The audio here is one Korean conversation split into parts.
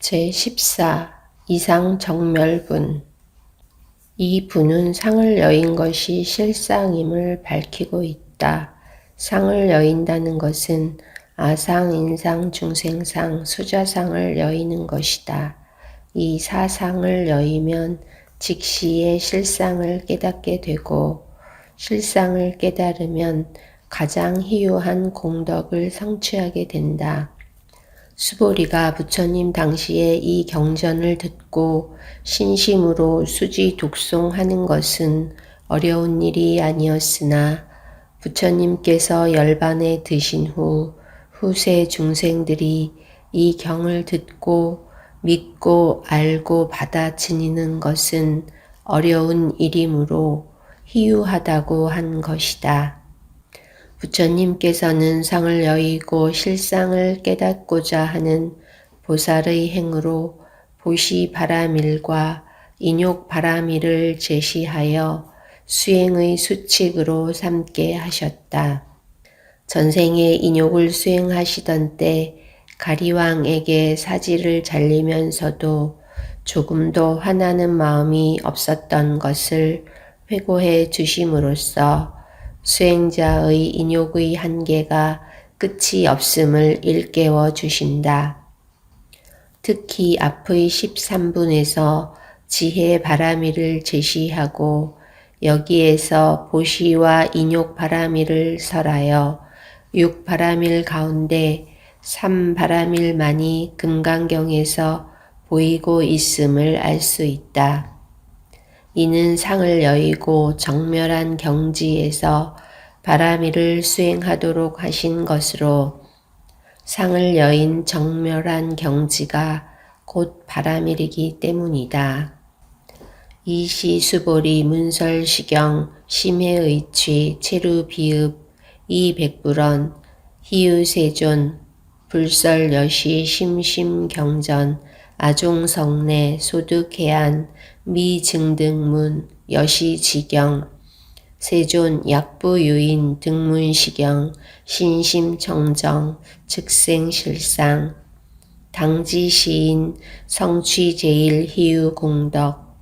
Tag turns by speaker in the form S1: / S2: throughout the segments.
S1: 제14 이상 정멸분 이 분은 상을 여인 것이 실상임을 밝히고 있다. 상을 여인다는 것은 아상, 인상, 중생상, 수자상을 여이는 것이다. 이 사상을 여이면 직시의 실상을 깨닫게 되고 실상을 깨달으면 가장 희유한 공덕을 성취하게 된다. 수보리가 부처님 당시에 이 경전을 듣고 신심으로 수지 독송하는 것은 어려운 일이 아니었으나 부처님께서 열반에 드신 후 후세 중생들이 이 경을 듣고 믿고 알고 받아지니는 것은 어려운 일이므로 희유하다고 한 것이다. 부처님께서는 상을 여의고 실상을 깨닫고자 하는 보살의 행으로 보시 바라밀과 인욕 바라밀을 제시하여 수행의 수칙으로 삼게 하셨다. 전생에 인욕을 수행하시던 때 가리왕에게 사지를 잘리면서도 조금도 화나는 마음이 없었던 것을 회고해 주심으로써 수행자의 인욕의 한계가 끝이 없음을 일깨워 주신다. 특히 앞의 13분에서 지혜 바라미를 제시하고 여기에서 보시와 인욕 바라미를 설하여 육 바라밀 가운데 삼 바라밀만이 금강경에서 보이고 있음을 알 수 있다. 이는 상을 여의고 정멸한 경지에서 바라미를 수행하도록 하신 것으로 상을 여인 정멸한 경지가 곧 바라밀이기 때문이다. 이시 수보리 문설시경 심해의취 체루비읍 이백불원 희유세존 불설여시 심심경전 아종성내 소득해안 미증등문 여시지경 세존 약부유인 등문시경 신심청정 즉생실상 당지시인 성취제일 희유공덕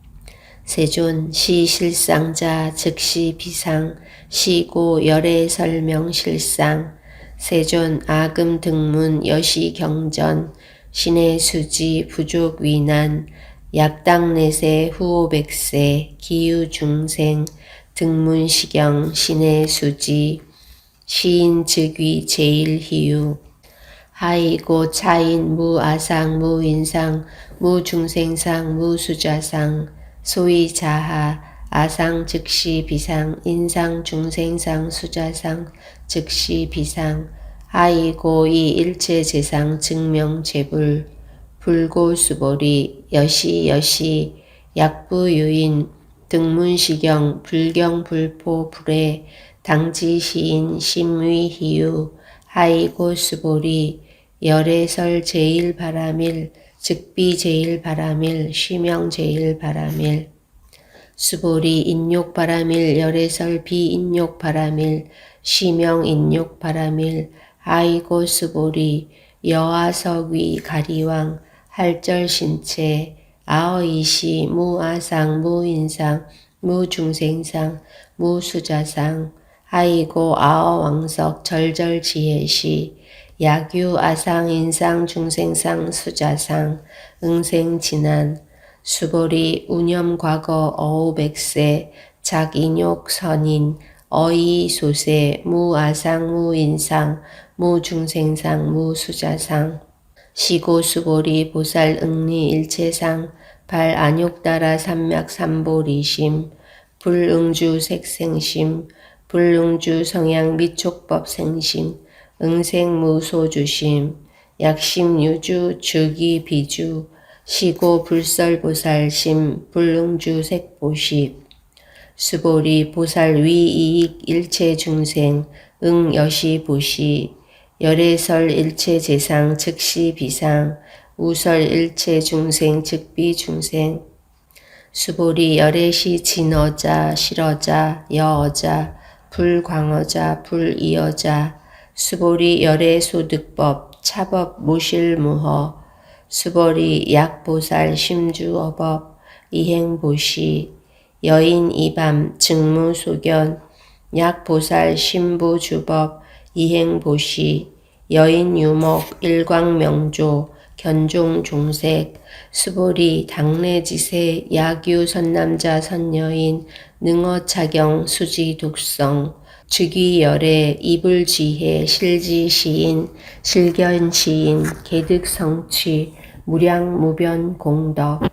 S1: 세존 시실상자 즉시비상 시고 열애설명실상 세존 아금등문 여시경전 신의 수지 부족 위난 약당내세 후오백세 기유중생 등문시경 신의 수지 시인 즉위 제일희유. 하이고 차인 무아상 무인상 무중생상 무수자상 소위 자하 아상 즉시 비상 인상 중생상 수자상 즉시 비상 하이고 이 일체 재상 증명 재불 불고수보리 여시여시 약부유인 등문시경 불경불포 불에 당지시인 심위희유 하이고수보리 열애설 제일바라밀 즉비제일바라밀 쉬명제일바라밀. 수보리 인욕바라밀 열애설 비인욕바라밀 시명인욕바라밀 아이고수보리 여아석위 가리왕 할절신체, 아어이시, 무아상, 무인상, 무중생상, 무수자상, 하이고 아어왕석, 절절지혜시, 야규, 아상, 인상, 중생상, 수자상, 응생진한, 수보리, 운염과거, 어우백세, 작인욕, 선인, 어이, 소세, 무아상, 무인상, 무중생상, 무수자상, 시고수보리 보살 응리 일체상 발 안욕따라 삼맥 삼보리심 불응주 색생심 불응주 성향 미촉법 생심 응생무소주심 약심유주 주기 비주 시고 불설보살심 불응주 색보십 수보리 보살 위이익 일체 중생 응여시 보시 열애설 일체 재상 즉시 비상 우설 일체 중생 즉비 중생. 수보리 열애시 진어자 실어자 여어자 불광어자 불이어자. 수보리 열애 소득법 차법 무실무허. 수벌이 약보살 심주어법 이행보시. 여인 이밤 증무소견 약보살 신부주법 이행보시 여인 유목 일광명조 견종종색 수보리 당내지세 야규 선남자 선여인 능어차경 수지독성 즉위열애 이불지혜 실지시인 실견시인 개득성취 무량무변 공덕